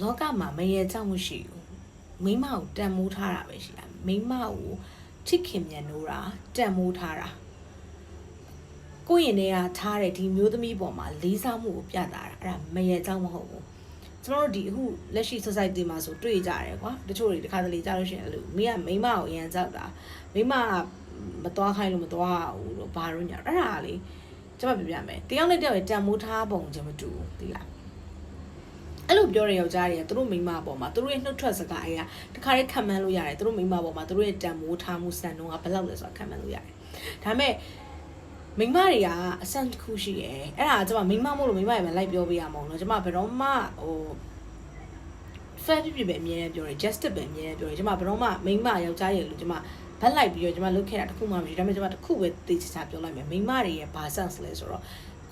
လောကမှာမရေကြောက်မှုရှိဘူးမိန်းမကိုတန်မိုးထားတာပဲရှိတာမိန်းမကိုချစ်ခင်မြန်လို့တာတန်မိုးထားတာကိုယ့်ရင်ထဲကထားတဲ့ဒီမျိုးသမီးပေါ်မှာလေးစားမှုကိုပြတာတာအဲ့ဒါမရေကြောက်မဟုတ်ဘူးကျွန်တော်တို့ဒီအခုလက်ရှိ society မှာဆိုတွေ့ကြတယ်ကွာတချို့တွေတခါတလေကြားလို့ရှိရင်အဲ့လိုမိကမိန်းမကိုအရန်ကြောက်တာမိန်းမကမသွားခိုင်းလို့မသွားဘူးလို့ဘာလို့ညာအဲ့ဒါလေကျွန်မပြပြမယ်တယောက်နဲ့တယောက်ရဲ့တန်မိုးထားပုံချင်းမတူဘူးဒီလား အဲ့လိုပြောတဲ့ယောက်ျားတွေကသူတို့မိန်းမပေါ်မှာသူတို့ရဲ့နှုတ်ထွက်စကားအရာတခါတည်းခံမှန်းလို့ရတယ်သူတို့မိန်းမပေါ်မှာသူတို့ရဲ့တန်မိုးထားမှုစံနှုန်းကဘယ်လောက်လဲဆိုတာခံမှန်းလို့ရတယ်ဒါပေမဲ့မိန်းမတွေကအဆန်တစ်ခုရှိရယ်အဲ့ဒါကကျွန်မမိန်းမမို့လို့မိန်းမတွေပဲလိုက်ပြောပေးရမှာမဟုတ်တော့ကျွန်မဘယ်တော့မှဟို fair ဖြစ်ဖြစ်ပဲအမြဲတမ်းပြောတယ် justice ပဲအမြဲတမ်းပြောတယ်ကျွန်မဘယ်တော့မှမိန်းမယောက်ျားရဲ့လို့ကျွန်မဘက်လိုက်ပြီးတော့ကျွန်မလုပ်ခဲ့တာတစ်ခုမှမရှိဒါပေမဲ့ကျွန်မတစ်ခုပဲသိချာချာပြောလိုက်မယ်မိန်းမတွေရဲ့ဘာ sense လဲဆိုတော့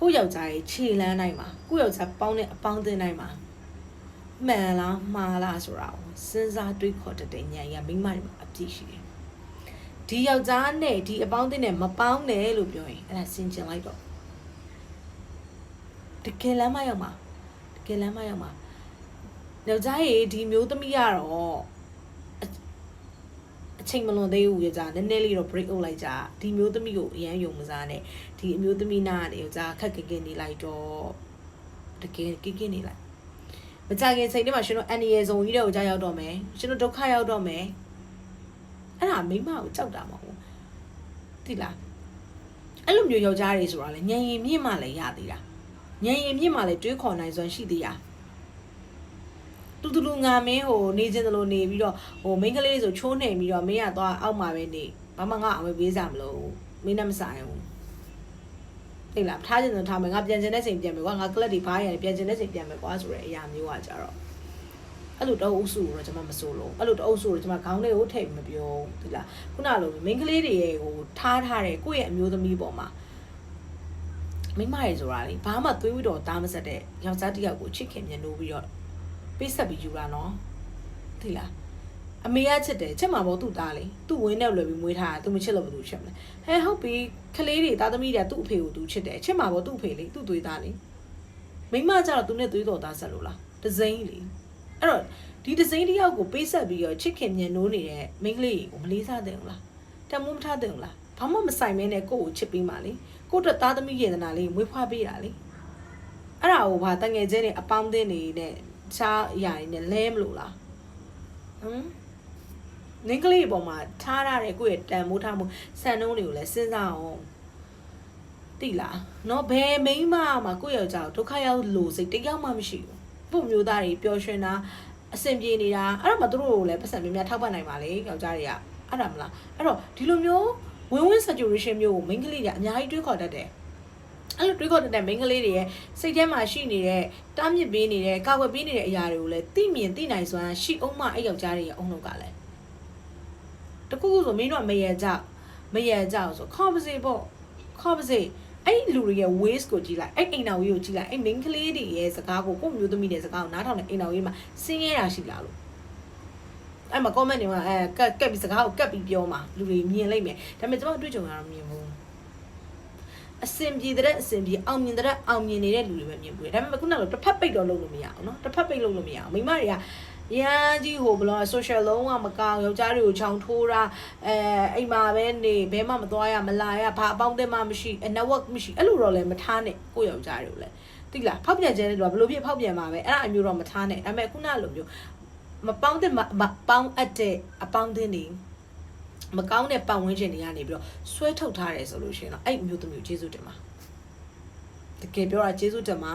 ကိုယ့်ယောက်ျားရဲ့ခြေလန်းတိုင်းမှာကိုယ့်ယောက်ျားပေါင်းတဲ့အပေါင်းအသင်းတိုင်းမှာ မှန်လားမှားလားဆိုတာကိုစဉ်းစားတွေးခေါ်တတ်တဲ့ဉာဏ်ရမိမတွေမှာအပြည့်ရှိတယ်။ဒီယောက်ျားနဲ့ဒီအပေါင်းအသင်းနဲ့မပေါင်းနဲ့လို့ပြောရင်အဲ့ဒါဆင်ကျင်လိုက်တော့တကယ်လမ်းမရောက်မှာတကယ်လမ်းမရောက်မှာယောက်ျားရေဒီမျိုးသမီးကတော့အအချိန်မလွန်သေးဘူးယောက်ျားနည်းနည်းလေးတော့ break out လိုက်ကြဒီမျိုးသမီးကိုအရန်ယုံမစားနဲ့ဒီအမျိုးသမီးနာကနေယောက်ျားခက်ခက်ခက်နေလိုက်တော့တကယ်ကိကိနေလိုက် မကြခင်စိတ်ထဲမှာရှင်တို့အန်ဒီရဲ့ဇုံကြီးတွေကိုကြားရောက်တော့မယ်ရှင်တို့ဒုက္ခရောက်တော့မယ်အဲ့ဒါမိမကိုကြောက်တာမဟုတ်ဘူးသိလားအဲ့လိုမျိုးယောက်ျားတွေဆိုတာလေညံရင်မြင့်မှလည်းရသေးတာညံရင်မြင့်မှလည်းတွေးခေါ်နိုင်စွမ်းရှိသေးတာတူတူလူငါမင်းဟိုနေခြင်းတလို့နေပြီးတော့ဟိုမိန်းကလေးဆိုချိုးနေပြီးတော့မင်းကသွားအောက်မှာပဲနေဘာမှငါအဝေးပေးစားမလို့မင်းနဲ့မဆိုင်ဘူး သိလားထားခြင်းဆိုထားမယ်ငါပြန်ခြင်းတဲ့ချိန်ပြန်မယ်ကွာငါကလပ်တွေဘားရတယ်ပြန်ခြင်းတဲ့ချိန်ပြန်မယ်ကွာဆိုတဲ့အရာမျိုးอ่ะကြတော့အဲ့လိုတအုပ်စုကိုတော့ကျွန်မမစိုးလို့အဲ့လိုတအုပ်စုကိုကျွန်မခေါင်းလေးကိုထိတ်မပြောဘူးသိလားခုနလိုမိန်းကလေးတွေရဲ့ဟိုထားထားတဲ့ကိုယ့်ရဲ့အမျိုးသမီးပေါ်မှာမိန်းမတွေဆိုတာလေဘာမှသွေးဝိတော်တားမဆက်တဲ့ယောက်ျားတစ်ယောက်ကိုချစ်ခင်မြင်လို့ပြီးတော့ပေးဆက်ပြီးယူတာနော်သိလား အမေကချစ်တယ်ချစ်မှာပေါ့သူ့သားလေသူ့ဝင်းနဲ့လွယ်ပြီးမွေးထားတာသူမချစ်လို့ဘယ်သူချစ်မလဲဟဲဟုတ်ပြီကလေးတွေသားသမီးတွေကသူ့အဖေကိုသူချစ်တယ်ချစ်မှာပေါ့သူ့အဖေလေသူ့သွေးသားလေမိမကျတော့သူနဲ့သွေးတော်သားဆက်လို့လားဒဇိန်လေအဲ့တော့ဒီဒဇိန်တယောက်ကိုပေးဆက်ပြီးတော့ချစ်ခင်မြင်နိုးနေတဲ့မိန်းကလေးကိုမလေးစားတဲ့ဘူးလားတမိုးမထားတဲ့ဘူးလားဘာမှမဆိုင်မဲနဲ့ကိုယ့်ကိုချစ်ပြီးမှလေကိုယ့်အတွက်သားသမီးယေဒနာလေးမွေးဖွားပေးတာလေအဲ့ဒါကိုဘာတငယ်ချင်းတွေအပေါင်းအသင်းတွေနဲ့တခြားအရာတွေနဲ့လဲမလို့လားဟမ် နင်းကလေးပေါ်မှာထားရတဲ့ကိုယ့်ရဲ့တန်မိုးထားမှုစံနှုန်းတွေကိုလည်းစဉ်းစားအောင်တိလားနော်ဘယ်မိန်းမမှာကိုယ့်ယောက်ျားကိုဒုက္ခရောက်လို့စိတ်တယောက်မှမရှိဘူးပုံမျိုးသားတွေပျော်ရွှင်တာအဆင်ပြေနေတာအဲ့တော့မှသူတို့ကိုလည်းပတ်စံများများထောက်ပံ့နိုင်ပါလေယောက်ျားတွေကအဲ့ဒါမလားအဲ့တော့ဒီလိုမျိုး win win situation မျိုးကိုမိန်းကလေးတွေအများကြီးတွေးခေါ်တတ်တယ်အဲ့လိုတွေးခေါ်တတ်တဲ့မိန်းကလေးတွေရဲ့စိတ်ထဲမှာရှိနေတဲ့တားမြစ်ပေးနေတဲ့ကာကွယ်ပေးနေတဲ့အရာတွေကိုလည်းသိမြင်သိနိုင်စွမ်းရှိအောင်မှအဲ့ယောက်ျားတွေရဲ့အုံနောက်ကလည်း တခုခုဆိုမင်းတို့ကမရကြမရကြအောင်ဆိုခေါ်ပါစေပေါ့ခေါ်ပါစေအဲ့လူတွေရဲ့ waste ကိုကြည့်လိုက်အဲ့အိမ်တော်ကြီးကိုကြည့်လိုက်အဲ့ main ကလေးတွေရဲ့စကားကိုကိုယ့်မျိုးသမီးတွေစကားကိုနားထောင်တဲ့အိမ်တော်ကြီးမှာစင်းရဲတာရှိလားလို့အဲ့မှာ comment တွေမှာအဲကက်ကက်ပြီးစကားကိုကက်ပြီးပြောမှာလူတွေမြင်လိုက်မယ်ဒါပေမဲ့ကျွန်တော်တွေ့ကြုံရတော့မြင်ဘူးအစင်ပြေတဲ့အစင်ပြေအောင်မြင်တဲ့အောင်မြင်နေတဲ့လူတွေပဲမြင်ဘူးဒါပေမဲ့ခုနကတစ်ဖက်ပိတ်တော့လုပ်လို့မရအောင်နော်တစ်ဖက်ပိတ်လုပ်လို့မရအောင်မိမတွေက ရန်ကြီးဟိုဘလော social လုံးဝမကောင်းယောက်ျားတွေကိုချောင်ထိုးတာအဲအိမ်မှာပဲနေဘဲမှမသွားရမလာရဘာအပေါင်းအသင်းမှမရှိ network မရှိအဲ့လိုတော့လည်းမထားနဲ့ကိုယ့်ယောက်ျားတွေကိုလည်းတိလားဖောက်ပြန်ခြင်းတွေတော့ဘယ်လိုဖြစ်ဖောက်ပြန်မှာပဲအဲ့ဒါအမျိုးတော့မထားနဲ့ဒါပေမဲ့ခုနလိုမျိုးမပေါင်းတဲ့မပေါင်းအပ်တဲ့အပေါင်းအသင်းတွေမကောင်းတဲ့ပတ်ဝန်းကျင်တွေကနေပြီးတော့ဆွဲထုတ်ထားတယ်ဆိုလို့ရှိရင်တော့အဲ့အမျိုးသမီးကိုကျေးဇူးတင်ပါတကယ်ပြောတာကျေးဇူးတင်ပါ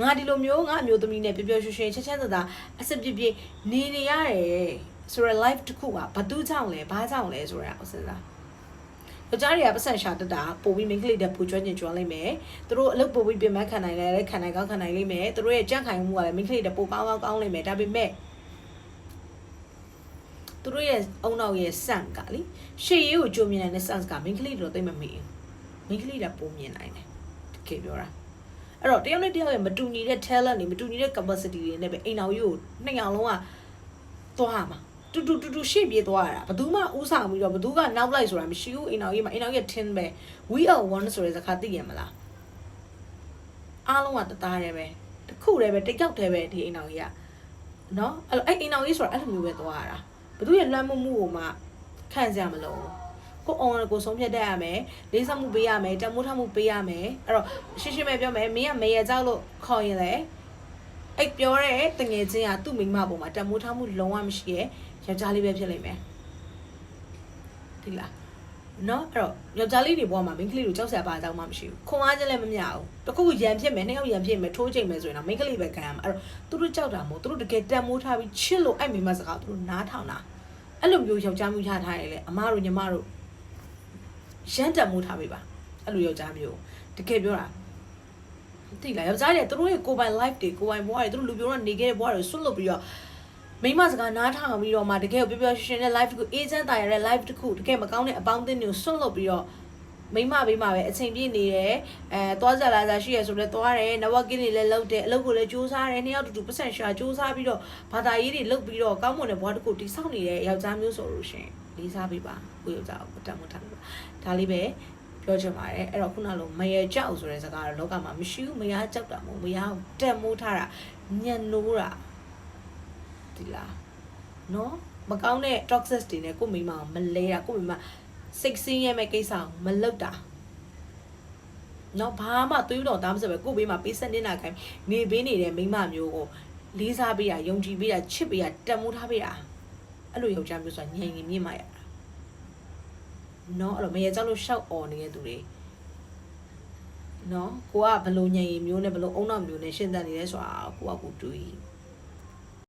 ငါဒီလိုမျိုးငါအမျိုးသမီးနဲ့ပျော်ပျော်ရွှင်ရွှင်ချမ်းချမ်းသာသာအဆင်ပြေပြေနေနေရတယ်ဆိုရ life တစ်ခုကဘာတူးကြောင့်လဲဘာကြောင့်လဲဆိုတာကိုစဉ်းစားယောက်ျားတွေကပတ်စံရှာတတ်တာပို့ပြီး main ကလေးတဲ့ပူကျွမ်းကျင်ကျွမ်းလိုက်မယ်သူတို့အလုပ်ပို့ပြီးပြင်မခံနိုင်လဲခံနိုင်ကောင်းခံနိုင်လိမ့်မယ်သူတို့ရဲ့ကြန့်ခိုင်မှုကလည်း main ကလေးတဲ့ပိုကောင်းကောင်းကောင်းလိမ့်မယ်ဒါပေမဲ့သူတို့ရဲ့အုံနောက်ရဲ့ sense ကလေရှေ့ရေးကိုကြိုမြင်နိုင်တဲ့ sense က main ကလေးတော့သိမမေ့ဘူး main ကလေးကပိုမြင်နိုင်တယ်တကယ်ပြောတာ အဲ့တော့တယောက်နဲ့တယောက်ရဲ့မတူညီတဲ့ talent တွေမတူညီတဲ့ capacity တွေနဲ့ပဲအိမ်တော်ကြီးကိုနှစ်ယောက်လုံးကသွားမှာတူတူတူတူရှေ့ပြေးသွားရတာဘယ်သူမှဥဆောင်ပြီးတော့ဘယ်သူကနောက်လိုက်ဆိုတာမရှိဘူးအိမ်တော်ကြီးမှာအိမ်တော်ကြီး tin ပဲ we are one ဆိုတဲ့စကားသိရမလားအားလုံးကတသားတည်းပဲတစ်ခုတည်းပဲတစ်ယောက်တည်းပဲဒီအိမ်တော်ကြီးကနော်အဲ့လိုအဲ့အိမ်အောင်ကြီးဆိုတာအဲ့လိုမျိုးပဲသွားရတာဘသူရဲ့လွှမ်းမိုးမှုကိုမှခံစရာမလို ကို on ကိုဆုံးဖြတ်တတ်ရမယ်လေးစားမှုပေးရမယ်တမိုးထားမှုပေးရမယ်အဲ့တော့ရှင်းရှင်းပဲပြောမယ်မင်းကမေရကြောက်လို့ခေါ်ရင်လေအဲ့ပြောတဲ့တငယ်ချင်းကသူ့မိန်းမပေါ်မှာတမိုးထားမှုလုံးဝမရှိရဲ့ယောက်ျားလေးပဲဖြစ်လိမ့်မယ်ဒီလားနော်အဲ့တော့ယောက်ျားလေးတွေဘဝမှာမိန်းကလေးတို့ကြောက်စရာပါအကြောင်းမှမရှိဘူးခွန်အားချင်းလည်းမမျှဘူးတခုခုရံဖြစ်မယ်နှစ်ယောက်ရံဖြစ်မယ်ထိုးချိန်မယ်ဆိုရင်တော့မိန်းကလေးပဲခံရမှာအဲ့တော့သူတို့ကြောက်တာမဟုတ်သူတို့တကယ်တန်မိုးထားပြီးချစ်လို့အဲ့မိန်းမစကားသူတို့နားထောင်တာအဲ့လိုမျိုးယောက်ျားမျိုးရထားရင်လေအမတို့ညီမတို့ ရမ်းတန်မိုးထားပေးပါအဲ့လိုယောက်ျားမျိုးတကယ်ပြောတာတိလာယောက်ျားတွေသူတို့ရဲ့ကိုယ်ပိုင် life တွေကိုယ်ပိုင်ဘဝတွေသူတို့လူပြောတော့နေခဲ့တဲ့ဘဝတွေဆွတ်လွတ်ပြီးတော့မိန်းမစကားနားထောင်ပြီးတော့မှတကယ်ကိုပျော်ပျော်ရွှင်ရွှင်နဲ့ life တစ်ခုအေးချမ်းသာရတဲ့ life တစ်ခုတကယ်မကောင်းတဲ့အပေါင်းအသင်းတွေကိုဆွတ်လွတ်ပြီးတော့ မိန်းမဘေးမှာပဲအချိန်ပြည့်နေတယ်အဲသွားကြလာကြရှိရဆိုလဲသွားတယ် networking တွေလည်းလုပ်တယ်အလုပ်ကိုလည်းစူးစမ်းတယ်နှစ်ယောက်တူတူပတ်စံရှာစူးစမ်းပြီးတော့ဘာသာရေးတွေလုပ်ပြီးတော့ကောင်းမွန်တဲ့ဘဝတစ်ခုတည်ဆောက်နေတဲ့ယောက်ျားမျိုးဆိုလို့ရှရင်လေးစားပေးပါကိုယောက်ျားကိုတတ်မှတ်ထားပေးပါဒါလေးပဲပြောချင်ပါတယ်အဲ့တော့ခုနလိုမရေကြောက်ဆိုတဲ့စကားတော့လောကမှာမရှိဘူးမရကြောက်တာမဟုတ်မရတက်မိုးထားတာညံ့နိုးတာဒီလားနော်မကောင်းတဲ့ toxic တွေနဲ့ကိုမိမအောင်မလဲတာကိုမိမ စိတ်ဆင်းရဲမဲ့ကိစ္စအောင်မလုပ်တာနော်ဘာမှသွေးတော်သားမစပဲကိုဘေးမှာပေးဆက်နေတာခိုင်းနေဘေးနေတဲ့မိမမျိုးကိုလေးစားပေးတာယုံကြည်ပေးတာချစ်ပေးတာတက်မိုးထားပေးတာအဲ့လိုယောက်ျားမျိုးဆိုတာညင်ရင်မြင့်မှရတာနော်အဲ့လိုမရကြောက်လို့ရှောက်អော်နေတဲ့သူတွေနော်ကိုကဘလို့ညင်ရင်မျိုးနဲ့ဘလို့အုံနောက်မျိုးနဲ့ရှင်းတတ်နေလဲဆိုတာကိုကကိုတွေး